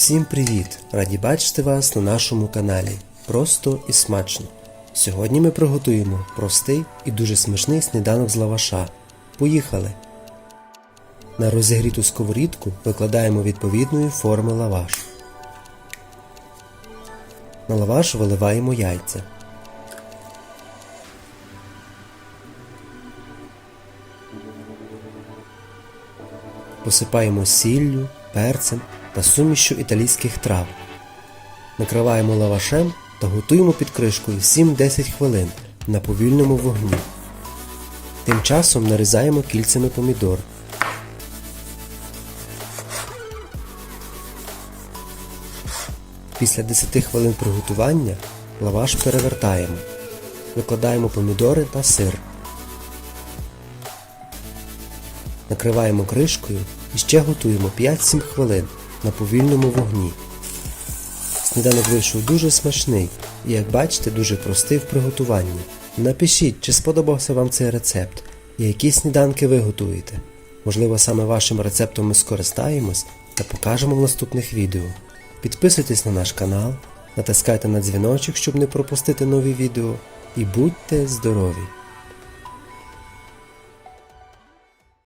Всім привіт! Раді бачити вас на нашому каналі. Просто і смачно. Сьогодні ми приготуємо простий і дуже смачний сніданок з лаваша. Поїхали! На розігріту сковорідку викладаємо відповідної форми лаваш. На лаваш виливаємо яйця. Посипаємо сіллю, перцем та сумішю італійських трав. Накриваємо лавашем та готуємо під кришкою 7-10 хвилин на повільному вогні. Тим часом нарізаємо кільцями помідор. Після 10 хвилин приготування лаваш перевертаємо. Викладаємо помідори та сир. Накриваємо кришкою і ще готуємо 5-7 хвилин на повільному вогні. Сніданок вийшов дуже смачний і, як бачите, дуже простий в приготуванні. Напишіть, чи сподобався вам цей рецепт і які сніданки ви готуєте. Можливо, саме вашим рецептом ми скористаємось та покажемо в наступних відео. Підписуйтесь на наш канал, натискайте на дзвіночок, щоб не пропустити нові відео, і будьте здорові!